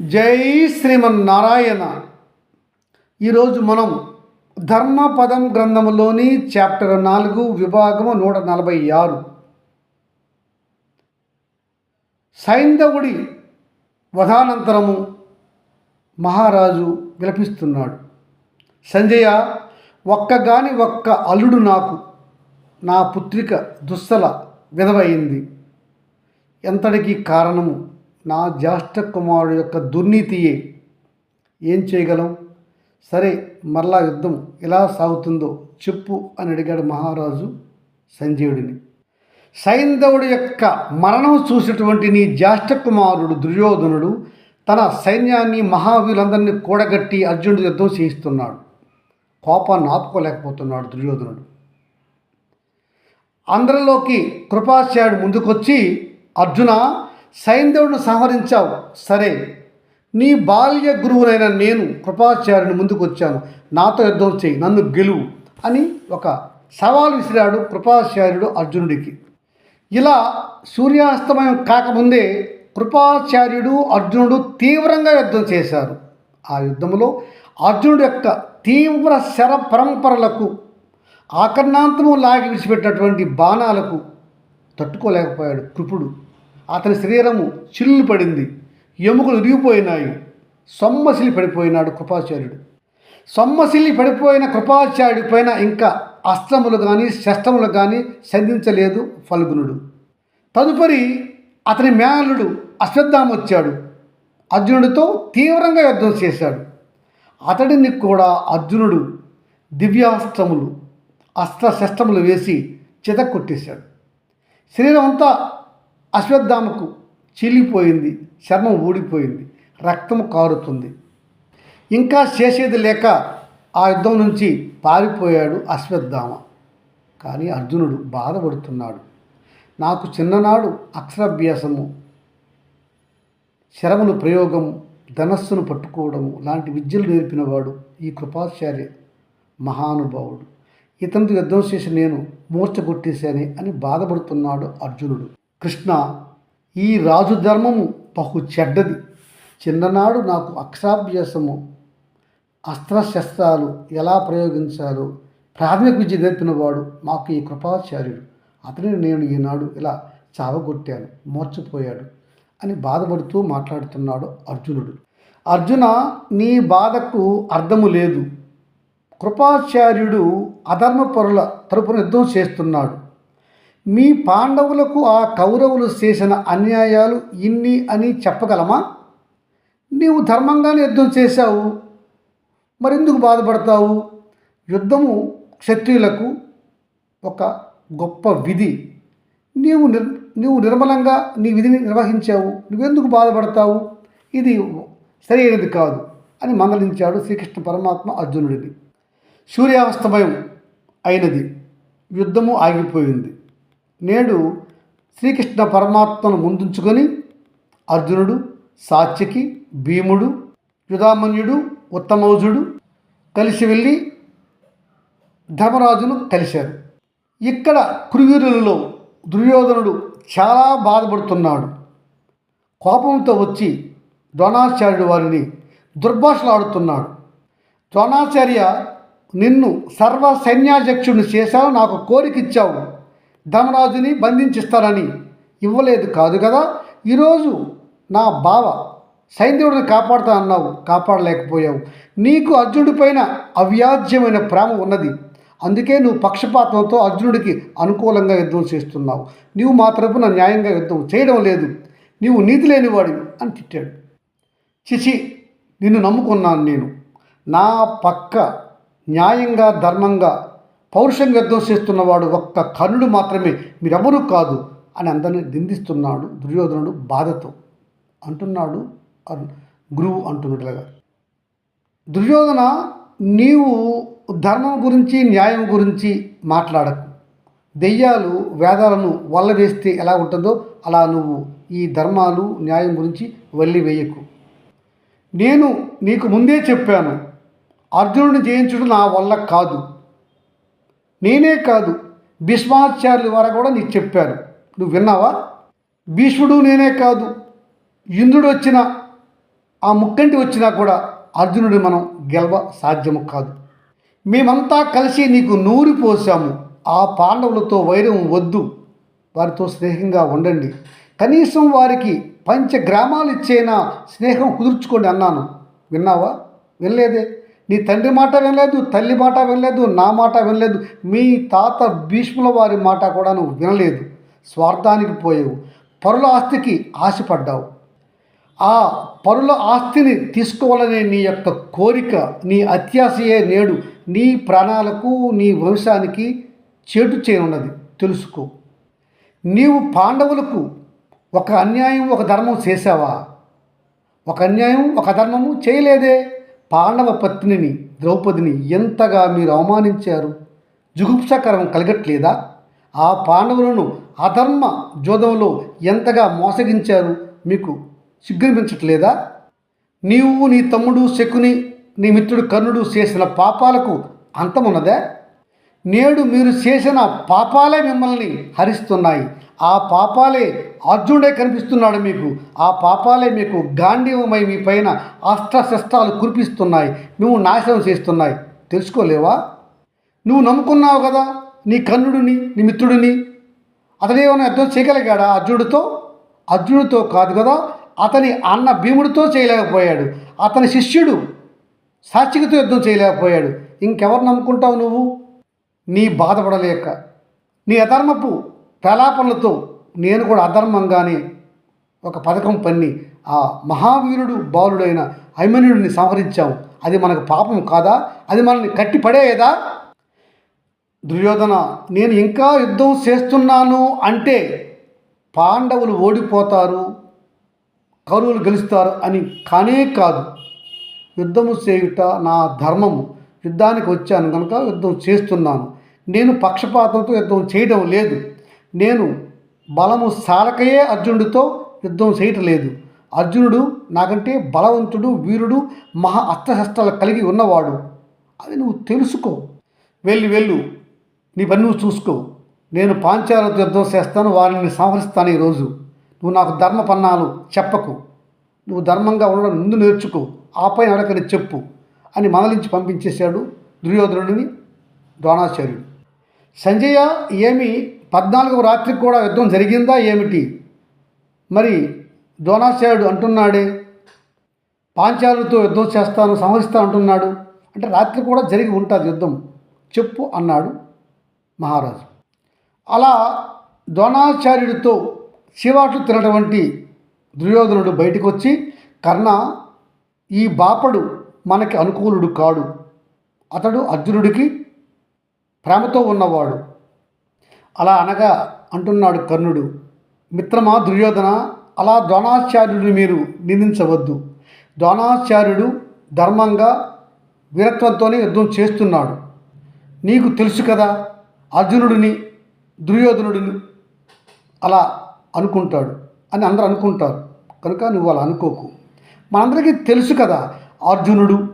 జై శ్రీమన్నారాయణ. ఈరోజు మనం ధర్మపదం గ్రంథములోని చాప్టర్ నాలుగు విభాగము నూట నలభై ఆరు. సైంధవుడి వధానంతరము మహారాజు విలపిస్తున్నాడు. సంజయ ఒక్కగాని ఒక్క అల్లుడు నాకు నా పుత్రిక దుస్సల విధవయింది. ఎంతటికి కారణము? నా జ్యేష్ఠ కుమారుడు యొక్క దుర్నీతియే ఏం చేయగలం? సరే మరలా యుద్ధం ఎలా సాగుతుందో చెప్పు అని అడిగాడు మహారాజు సంజీవుడిని. సైంధవుడి యొక్క మరణం చూసినటువంటి నీ జ్యేష్ఠ కుమారుడు దుర్యోధనుడు తన సైన్యాన్ని మహావీరులందరినీ కూడగట్టి అర్జునుడు యుద్ధం చేయిస్తున్నాడు. కోపాన్ని ఆపుకోలేకపోతున్నాడు దుర్యోధనుడు. అందరిలోకి కృపాచార్యుడు ముందుకొచ్చి అర్జున సైంధవుడిని సంహరించావు. సరే నీ బాల్య గురువునైన నేను కృపాచార్యుని ముందుకు వచ్చాను. నాతో యుద్ధం చేయి నన్ను గెలువు అని ఒక సవాలు విసిరాడు కృపాచార్యుడు అర్జునుడికి. ఇలా సూర్యాస్తమయం కాకముందే కృపాచార్యుడు అర్జునుడు తీవ్రంగా యుద్ధం చేశారు. ఆ యుద్ధంలో అర్జునుడు యొక్క తీవ్ర శర పరంపరలకు ఆకర్ణాంతము లాగి విడిచిపెట్టినటువంటి బాణాలకు తట్టుకోలేకపోయాడు కృపుడు. అతని శరీరము చిల్లు పడింది. ఎముకలు విరిగిపోయినాయి. సొమ్మసిలి పడిపోయినాడు కృపాచార్యుడు. సొమ్మసిల్లి పడిపోయిన కృపాచార్యుడి పైన ఇంకా అస్త్రములు కానీ శస్త్రములు కానీ సంధించలేదు ఫల్గునుడు. తదుపరి అతని మేనలుడు అశ్వత్థామ వచ్చాడు. అర్జునుడితో తీవ్రంగా యుద్ధం చేశాడు. అతడిని కూడా అర్జునుడు దివ్యాస్త్రములు అస్త్రశస్త్రములు వేసి చితక్కొట్టేశాడు. శరీరం అంతా అశ్వత్థామకు చీలిపోయింది చర్మం ఊడిపోయింది రక్తం కారుతుంది. ఇంకా చేసేది లేక ఆ యుద్ధం నుంచి పారిపోయాడు అశ్వత్థామ. కానీ అర్జునుడు బాధపడుతున్నాడు. నాకు చిన్ననాడు అక్షరాభ్యాసము శరమును ప్రయోగం ధనస్సును పట్టుకోవడము లాంటి విద్యలు నేర్పినవాడు ఈ కృపాచార్య మహానుభావుడు. ఇతనితో యుద్ధం చేసి నేను మూర్చ కొట్టేశానే అని బాధపడుతున్నాడు అర్జునుడు. కృష్ణ ఈ రాజు ధర్మము బహు చెడ్డది. చిన్ననాడు నాకు అక్షరాభ్యాసము. అస్త్రశస్త్రాలు ఎలా ప్రయోగించాలో ప్రాథమిక విద్య నేర్పినవాడు మాకు ఈ కృపాచార్యుడు. అతనిని నేను ఈనాడు ఇలా చావగొట్టాను మోర్చిపోయాడు అని బాధపడుతూ మాట్లాడుతున్నాడు అర్జునుడు. అర్జున నీ బాధకు అర్థము లేదు. కృపాచార్యుడు అధర్మపరుల తరపున యుద్ధం చేస్తున్నాడు. మీ పాండవులకు ఆ కౌరవులు చేసిన అన్యాయాలు ఇన్ని అని చెప్పగలమా? నీవు ధర్మంగానే యుద్ధం చేశావు. మరెందుకు బాధపడతావు? యుద్ధము క్షత్రియులకు ఒక గొప్ప విధి. నీవు నిర్ నీవు నిర్మలంగా నీ విధిని నిర్వహించావు. నువ్వెందుకు బాధపడతావు? ఇది సరైనది కాదు అని మందలించాడు శ్రీకృష్ణ పరమాత్మ అర్జునుడిని. సూర్యాస్తమయం అయినది. యుద్ధము ఆగిపోయింది. నేడు శ్రీకృష్ణ పరమాత్మను ముందుంచుకొని అర్జునుడు సాత్యకి భీముడు యుధామన్యుడు ఉత్తమౌజుడు కలిసి వెళ్ళి ధర్మరాజును కలిశారు. ఇక్కడ కురువీరులలో దుర్యోధనుడు చాలా బాధపడుతున్నాడు. కోపంతో వచ్చి ద్రోణాచార్యుడు వారిని దుర్భాషలాడుతున్నాడు. ద్రోణాచార్య నిన్ను సర్వ సైన్యాధ్యక్షుడిని చేశావు నాకు కోరిక ధమరాజుని ధర్మరాజుని బంధించిస్తానని ఇవ్వలేదు కాదు కదా? ఈరోజు నా బావ సైంధవుడిని కాపాడుతా అన్నావు కాపాడలేకపోయావు. నీకు అర్జునుడి పైన అవ్యాజ్యమైన ప్రేమ ఉన్నది. అందుకే నువ్వు పక్షపాతంతో అర్జునుడికి అనుకూలంగా యుద్ధం చేస్తున్నావు. నీవు మాత్రపు నా న్యాయంగా యుద్ధం చేయడం లేదు. నీవు నీతి లేనివాడివి అని తిట్టాడు. చిచి నిన్ను నమ్ముకున్నాను నేను. నా పక్క న్యాయంగా ధర్మంగా పౌరుషంగా యుద్ధం చేస్తున్నవాడు ఒక్క కర్ణుడు మాత్రమే మీరెవరూ కాదు అని అందరినీ నిందిస్తున్నాడు దుర్యోధనుడు బాధతో. అంటున్నాడు గురువు అంటున్నట్లుగా దుర్యోధన నీవు ధర్మం గురించి న్యాయం గురించి మాట్లాడకు. దెయ్యాలు వేదాలను వల్ల వేస్తే ఎలా ఉంటుందో అలా నువ్వు ఈ ధర్మాలు న్యాయం గురించి వల్లి వేయకు నేను నీకు ముందే చెప్పాను అర్జునుడిని జయించుడు నా వల్ల కాదు. నేనే కాదు. భీష్మాచార్యుల ద్వారా కూడా నీకు చెప్పారు. నువ్వు విన్నావా? భీష్ముడు నేనే కాదు. ఇంద్రుడు వచ్చిన ఆ ముక్కంటి వచ్చినా కూడా అర్జునుడి మనం గెలవ సాధ్యము కాదు. మేమంతా కలిసి నీకు నూరి పోసాము. ఆ పాండవులతో వైరం వద్దు. వారితో స్నేహంగా ఉండండి. కనీసం వారికి పంచ గ్రామాలు ఇచ్చేనా స్నేహం కుదుర్చుకోండి అన్నాను. విన్నావా? వినలేదే? నీ తండ్రి మాట వినలేదు తల్లి మాట వినలేదు నా మాట వినలేదు మీ తాత భీష్ముల వారి మాట కూడా నువ్వు వినలేదు. స్వార్థానికి పోయావు. పరుల ఆస్తికి ఆశపడ్డావు. ఆ పరుల ఆస్తిని తీసుకోవాలనే నీ యొక్క కోరిక నీ అత్యాశయే నేడు నీ ప్రాణాలకు నీ వంశానికి చేటు చేయనున్నది. తెలుసుకో. నీవు పాండవులకు ఒక అన్యాయం ఒక ధర్మం చేశావా? ఒక అన్యాయం ఒక ధర్మము చేయలేదే? పాండవ పత్నిని ద్రౌపదిని ఎంతగా మీరు అవమానించారు? జుగుప్సకరం కలగట్లేదా? ఆ పాండవులను అధర్మ జోదంలో ఎంతగా మోసగించారు మీకు సిగ్గునిపించట్లేదా? నీవు నీ తమ్ముడు శకుని నీ మిత్రుడు కర్ణుడు చేసిన పాపాలకు అంతమున్నదా? నేడు మీరు చేసిన పాపాలే మిమ్మల్ని హరిస్తున్నాయి. ఆ పాపాలే అర్జునుడే కనిపిస్తున్నాడు మీకు. ఆ పాపాలే మీకు గాంధీవమై మీ పైన అస్త్రశస్త్రాలు కురిపిస్తున్నాయి. నువ్వు నాశనం చేస్తున్నాయి. తెలుసుకోలేవా? నువ్వు నమ్ముకున్నావు కదా నీ కర్ణుడిని నీ మిత్రుడిని. అతడేమైనా యుద్ధం చేయగలిగాడా అర్జునుడితో? అర్జునుడితో కాదు కదా అతని అన్న భీముడితో చేయలేకపోయాడు. అతని శిష్యుడు సాత్వికతో యుద్ధం చేయలేకపోయాడు. ఇంకెవరు నమ్ముకుంటావు నువ్వు? నీ బాధపడలేక. నీ అధర్మపు ప్రలాపనలతో నేను కూడా అధర్మంగానే ఒక పథకం పన్ని ఆ మహావీరుడు బాలుడైన హైమన్యుడిని సంహరించాము. అది మనకు పాపం కాదా? అది మనల్ని కట్టిపడేదా దుర్యోధన నేను ఇంకా యుద్ధం చేస్తున్నాను అంటే పాండవులు ఓడిపోతారు కౌరవులు గెలుస్తారు అని కానే కాదు. యుద్ధము చేయుట నా ధర్మము. యుద్ధానికి వచ్చాను కనుక యుద్ధం చేస్తున్నాను. నేను పక్షపాతంతో యుద్ధం చేయడం లేదు. నేను బలము సాలకయే అర్జునుడితో యుద్ధం చేయటలేదు. అర్జునుడు నాకంటే బలవంతుడు వీరుడు మహా అస్త్రశస్త్రాలు కలిగి ఉన్నవాడు. అది నువ్వు తెలుసుకో. వెళ్ళి వెళ్ళు. నీ పని నువ్వు చూసుకో. నేను పాంచాలతో యుద్ధం చేస్తాను వారిని సంహరిస్తాను ఈరోజు. నువ్వు నాకు ధర్మ పన్నాలు చెప్పకు. నువ్వు ధర్మంగా ఉండడం ముందు నేర్చుకో. ఆపై నడకని చెప్పు అని మనలించి పంపించేశాడు దుర్యోధనుడిని ద్రోణాచార్యుడు. సంజయ ఏమి పద్నాలుగవ రాత్రికి కూడా యుద్ధం జరిగిందా ఏమిటి? మరి ద్రోణాచార్యుడు అంటున్నాడే పాంచాలుతో యుద్ధం చేస్తాను సంహరిస్తా అంటున్నాడు. అంటే రాత్రి కూడా జరిగి ఉంటుంది యుద్ధం. చెప్పు అన్నాడు మహారాజు. అలా ద్రోణాచార్యుడితో చీవాట్లు తినటువంటి దుర్యోధనుడు బయటకు వచ్చి కర్ణ ఈ బాపడు మనకి అనుకూలుడు కాడు. అతడు అర్జునుడికి ప్రేమతో ఉన్నవాడు. అలా అనగా అంటున్నాడు కర్ణుడు మిత్రమా దుర్యోధన అలా ద్రోణాచార్యుడిని మీరు నిందించవద్దు. ద్రోణాచార్యుడు ధర్మంగా వీరత్వంతోనే యుద్ధం చేస్తున్నాడు. నీకు తెలుసు కదా అర్జునుడిని దుర్యోధనుడిని అలా అనుకుంటాడు అని అందరూ అనుకుంటారు. కనుక నువ్వు అలా అనుకోకు. మనందరికీ తెలుసు కదా అర్జునుడు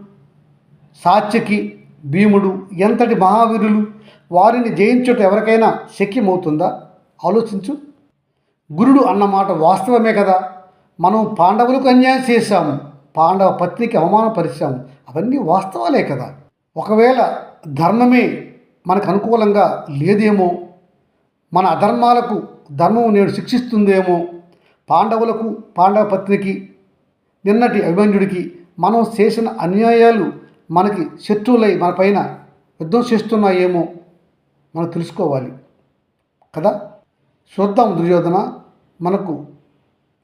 సాత్యకి భీముడు ఎంతటి మహావీరులు? వారిని జయించుట ఎవరికైనా శక్యమవుతుందా? ఆలోచించు. గురుడు అన్నమాట వాస్తవమే కదా? మనం పాండవులకు అన్యాయం చేశాము పాండవ పత్నికి అవమానపరిచాము అవన్నీ వాస్తవాలే కదా? ఒకవేళ ధర్మమే మనకు అనుకూలంగా లేదేమో? మన అధర్మాలకు ధర్మం నేడు శిక్షిస్తుందేమో? పాండవులకు పాండవ పత్నికి నిన్నటి అభిమన్యుడికి మనం చేసిన అన్యాయాలు మనకి శత్రువులై మన పైన యుద్ధం చేస్తున్నాయేమో మనం తెలుసుకోవాలి. కదా? చూద్దాం దుర్యోధన. మనకు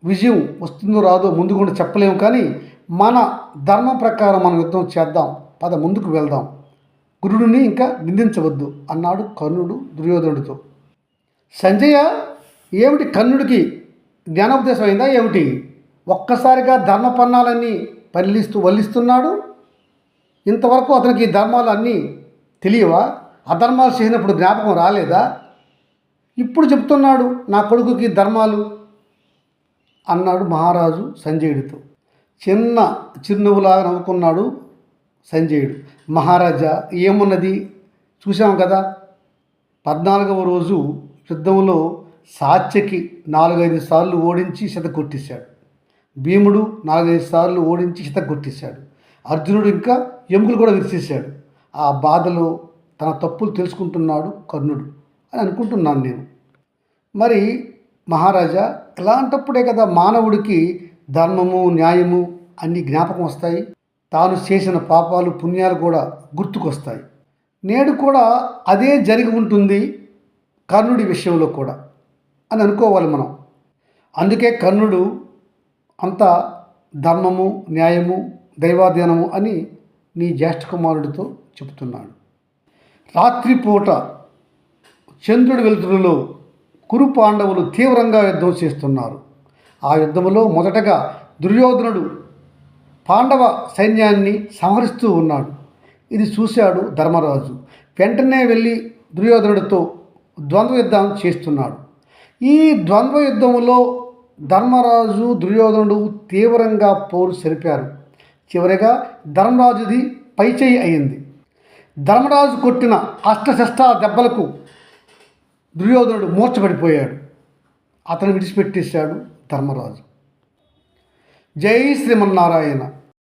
విజయం వస్తుందో రాదో ముందు కూడా చెప్పలేము కానీ మన ధర్మం ప్రకారం మనం యుద్ధం చేద్దాం. పద ముందుకు వెళ్దాం. గురుడిని ఇంకా నిందించవద్దు అన్నాడు కర్ణుడు దుర్యోధనుడితో. సంజయ ఏమిటి కర్ణుడికి జ్ఞానోపదేశం అయిందా ఏమిటి? ఒక్కసారిగా ధర్మ పన్నాలన్నీ పల్లిస్తూ వల్లిస్తున్నాడు. ఇంతవరకు అతనికి ఈ ధర్మాలు అన్నీ తెలియవా? అధర్మాలు చేసినప్పుడు జ్ఞాపకం రాలేదా? ఇప్పుడు చెప్తున్నాడు నా కొడుకుకి ధర్మాలు అన్నాడు మహారాజు సంజయుడితో. చిన్న చిరునవ్వులాగా నవ్వుకున్నాడు సంజయుడు. మహారాజా ఏమున్నది? చూసాం కదా పద్నాలుగవ రోజు యుద్ధంలో సాత్యకి నాలుగైదు సార్లు ఓడించి శత కొట్టేశాడు భీముడు నాలుగైదు సార్లు ఓడించి శత కొట్టేశాడు అర్జునుడు ఇంకా ఎముకలు కూడా విరిచేశాడు ఆ బాధలో తన తప్పులు తెలుసుకుంటున్నాడు కర్ణుడు అని అనుకుంటున్నాను నేను. మరి మహారాజా ఇలాంటప్పుడే కదా మానవుడికి ధర్మము న్యాయము అన్ని జ్ఞాపకం వస్తాయి. తాను చేసిన పాపాలు పుణ్యాలు కూడా గుర్తుకొస్తాయి. నేడు కూడా అదే జరిగి ఉంటుంది కర్ణుడి విషయంలో కూడా అని అనుకోవాలి మనం. అందుకే కర్ణుడు అంత ధర్మము న్యాయము దైవాధీనము అని నీ జ్యేష్ఠ కుమారుడితో చెబుతున్నాడు. రాత్రిపూట చంద్రుడి వెలుతురులో కురు పాండవులు తీవ్రంగా యుద్ధం చేస్తున్నారు. ఆ యుద్ధంలో మొదటగా దుర్యోధనుడు పాండవ సైన్యాన్ని సంహరిస్తూ ఉన్నాడు. ఇది చూశాడు ధర్మరాజు. వెంటనే వెళ్ళి దుర్యోధనుడితో ద్వంద్వ యుద్ధం చేస్తున్నాడు. ఈ ద్వంద్వ యుద్ధంలో ధర్మరాజు దుర్యోధనుడు తీవ్రంగా పోరు సరిపారు చివరిగా ధర్మరాజుది పైచేయి అయింది. ధర్మరాజు కొట్టిన అష్టశష్ట దెబ్బలకు దుర్యోధనుడు మూర్చబడిపోయాడు అతను విడిచిపెట్టేశాడు ధర్మరాజు. జై శ్రీమన్నారాయణ.